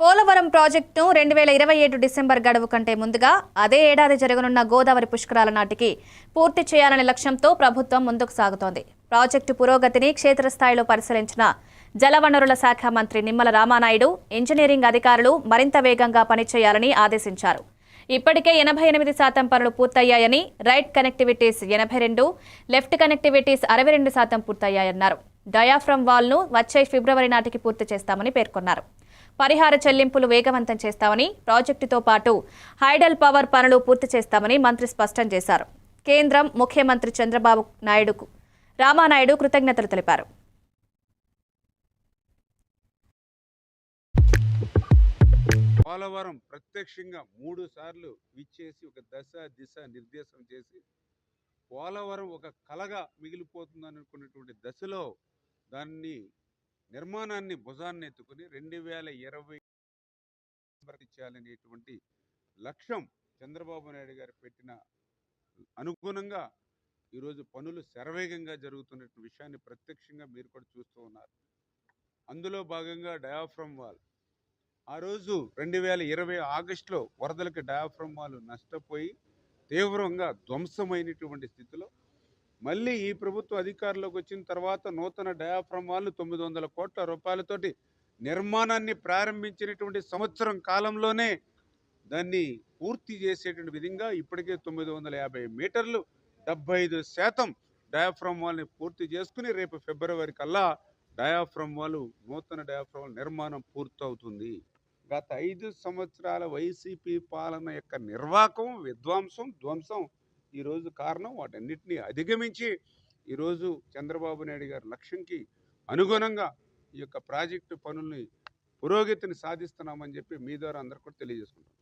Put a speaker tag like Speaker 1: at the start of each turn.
Speaker 1: పోలవరం ప్రాజెక్టును రెండు వేల ఇరవై ఏడు డిసెంబర్ గడువు కంటే ముందుగా అదే ఏడాది జరగనున్న గోదావరి పుష్కరాల నాటికి పూర్తి చేయాలనే లక్ష్యంతో ప్రభుత్వం ముందుకు సాగుతోంది. ప్రాజెక్టు పురోగతిని క్షేత్రస్థాయిలో పరిశీలించిన జలవనరుల శాఖ మంత్రి నిమ్మల రామానాయుడు ఇంజనీరింగ్ అధికారులు మరింత వేగంగా పనిచేయాలని ఆదేశించారు. ఇప్పటికే ఎనభై ఎనిమిది శాతం పనులు పూర్తయ్యాయని రైట్ కనెక్టివిటీస్ ఎనభై రెండు లెఫ్ట్ కనెక్టివిటీస్ అరవై రెండు శాతం పూర్తయ్యాయన్నారు. డయాఫ్రమ్ వాల్ను వచ్చే ఫిబ్రవరి నాటికి పూర్తి చేస్తామని పేర్కొన్నారు. పరిహార చెల్లింపులు వేగవంతం చేస్తామని ప్రాజెక్టుతో పాటు హైడల్ పవర్ పనులు పూర్తి చేస్తామని మంత్రి స్పష్టం చేశారు. కేంద్రం ముఖ్యమంత్రి చంద్రబాబు నాయుడుకు రామానాయుడు కృతజ్ఞతలు తెలిపారు.
Speaker 2: పోలవరం ప్రత్యక్షంగా మూడు సార్లు విచ్చేసి ఒక దశ దిశ నిర్దేశం చేసి పోలవరం ఒక కలగా మిగిలిపోతుందని అనుకున్నటువంటి దశలో దాన్ని నిర్మాణాన్ని భుజాన్ని ఎత్తుకుని రెండు వేల ఇరవై చేయాలనేటువంటి లక్ష్యం చంద్రబాబు నాయుడు గారు పెట్టిన అనుగుణంగా ఈరోజు పనులు శరవేగంగా జరుగుతున్న విషయాన్ని ప్రత్యక్షంగా మీరు కూడా చూస్తూ ఉన్నారు. అందులో భాగంగా డయాఫ్రమ్ వాల్. ఆ రోజు రెండు వేల ఇరవై ఆగస్టులో వరదలకు డయాఫ్రమ్ వాల్ నష్టపోయి తీవ్రంగా ధ్వంసమైనటువంటి స్థితిలో మళ్ళీ ఈ ప్రభుత్వ అధికారంలోకి వచ్చిన తర్వాత నూతన డయాఫ్రమ్ వాళ్ళు తొమ్మిది వందల కోట్ల రూపాయలతోటి నిర్మాణాన్ని ప్రారంభించినటువంటి సంవత్సరం కాలంలోనే దాన్ని పూర్తి చేసేటువంటి విధంగా ఇప్పటికే తొమ్మిది వందల యాభై మీటర్లు డెబ్బై ఐదు శాతం డయాఫ్రమ్ వాల్ని పూర్తి చేసుకుని రేపు ఫిబ్రవరి కల్లా డయాఫ్రమ్ వాళ్ళు నూతన డయాఫ్రమ్ నిర్మాణం పూర్తవుతుంది. గత ఐదు సంవత్సరాల వైసీపీ పాలన యొక్క నిర్వాకం విధ్వంసం ధ్వంసం ఈరోజు కారణం వాటన్నిటిని అధిగమించి ఈరోజు చంద్రబాబు నాయుడు గారి లక్ష్యంకి అనుగుణంగా ఈ యొక్క ప్రాజెక్టు పనుల్ని పురోగతిని సాధిస్తున్నామని చెప్పి మీ ద్వారా అందరు కూడా తెలియజేసుకుంటాం